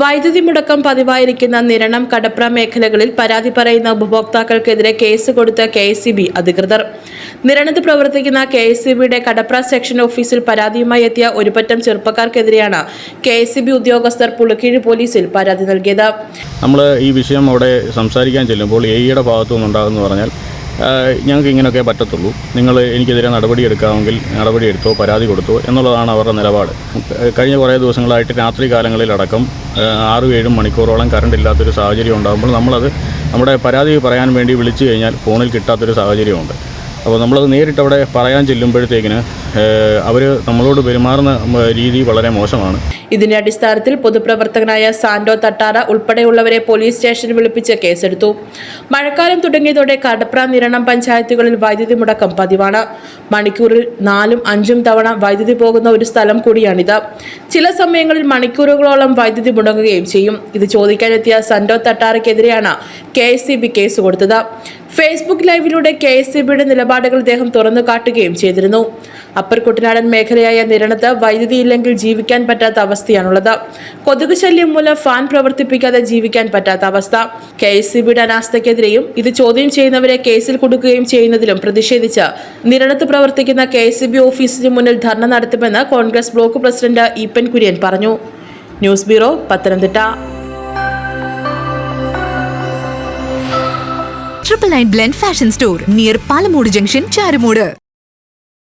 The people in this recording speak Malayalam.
വൈദ്യുതി മുടക്കം പതിവായിരിക്കുന്ന നിരണം കടപ്ര മേഖലകളിൽ പരാതി പറയുന്ന ഉപഭോക്താക്കൾക്കെതിരെ കേസ് കൊടുത്ത കെ അധികൃതർ. നിരണത്ത് പ്രവർത്തിക്കുന്ന കെ എസ് കടപ്ര സെക്ഷൻ ഓഫീസിൽ പരാതിയുമായി എത്തിയ ഒരുപറ്റം ചെറുപ്പക്കാർക്കെതിരെയാണ് കെ ഉദ്യോഗസ്ഥർ പുളുക്കീഴ് പോലീസിൽ പരാതി നൽകിയത്. നമ്മൾ ഈ വിഷയം അവിടെ സംസാരിക്കാൻ ചെല്ലുമ്പോൾ എ ഇയുടെ ഭാഗത്തു നിന്നുണ്ടാകുന്നു പറഞ്ഞാൽ ഞങ്ങൾക്ക് ഇങ്ങനെയൊക്കെ പറ്റത്തുള്ളൂ. നിങ്ങൾ എനിക്കെതിരെ നടപടിയെടുക്കാമെങ്കിൽ നടപടിയെടുത്തോ പരാതി കൊടുത്തോ എന്നുള്ളതാണ് അവരുടെ നിലപാട്. കഴിഞ്ഞ കുറേ ദിവസങ്ങളായിട്ട് രാത്രി കാലങ്ങളിലടക്കം ആറും ഏഴും മണിക്കൂറോളം കറണ്ട് ഇല്ലാത്തൊരു സാഹചര്യം ഉണ്ടാകുമ്പോൾ നമ്മളത് നമ്മുടെ പരാതി പറയാൻ വേണ്ടി വിളിച്ചു കഴിഞ്ഞാൽ ഫോണിൽ കിട്ടാത്തൊരു സാഹചര്യമുണ്ട്. അപ്പോൾ നമ്മളത് നേരിട്ട് അവിടെ പറയാൻ ചെല്ലുമ്പോഴത്തേക്കിന് അവർ നമ്മളോട് പെരുമാറുന്ന രീതി വളരെ മോശമാണ്. ഇതിന്റെ അടിസ്ഥാനത്തിൽ പൊതുപ്രവർത്തകനായ സാന്റോ തട്ടാറ ഉൾപ്പെടെയുള്ളവരെ പോലീസ് സ്റ്റേഷനിൽ വിളിപ്പിച്ച് കേസെടുത്തു. മഴക്കാലം തുടങ്ങിയതോടെ കടപ്ര നിരണം പഞ്ചായത്തുകളിൽ വൈദ്യുതി മുടക്കം പതിവാണ്. മണിക്കൂറിൽ നാലും അഞ്ചും തവണ വൈദ്യുതി പോകുന്ന ഒരു സ്ഥലം കൂടിയാണിത്. ചില സമയങ്ങളിൽ മണിക്കൂറുകളോളം വൈദ്യുതി മുടങ്ങുകയും ചെയ്യും. ഇത് ചോദിക്കാനെത്തിയ സന്റോ തട്ടാറയ്ക്കെതിരെയാണ് കെ എസ് കേസ് കൊടുത്തത്. ഫേസ്ബുക്ക് ലൈവിലൂടെ കെ എസ് നിലപാടുകൾ അദ്ദേഹം തുറന്നു കാട്ടുകയും ചെയ്തിരുന്നു. അപ്പർ കുട്ടനാടൻ മേഖലയായ നിരണത്ത് വൈദ്യുതി ഇല്ലെങ്കിൽ ജീവിക്കാൻ പറ്റാത്ത അവസ്ഥയാണുള്ളത്. കൊതുക് ശല്യം മൂലം ഫാൻ പ്രവർത്തിപ്പിക്കാതെ ജീവിക്കാൻ പറ്റാത്ത അവസ്ഥ. കെ എസ് സി ബിയുടെ അനാസ്ഥയ്ക്കെതിരെയും ഇത് ചോദ്യം ചെയ്യുന്നവരെ കേസിൽ കൊടുക്കുകയും ചെയ്യുന്നതിലും പ്രതിഷേധിച്ച് നിരണത്ത് പ്രവർത്തിക്കുന്ന കെ എസ് ബി ഓഫീസിന് മുന്നിൽ ധർണ നടത്തുമെന്ന് കോൺഗ്രസ് ബ്ലോക്ക് പ്രസിഡന്റ് ഈപ്പൻ കുര്യൻ പറഞ്ഞു. News bureau Pathanamthitta. Triple nine blend fashion store near Palamoodu junction Charumoodu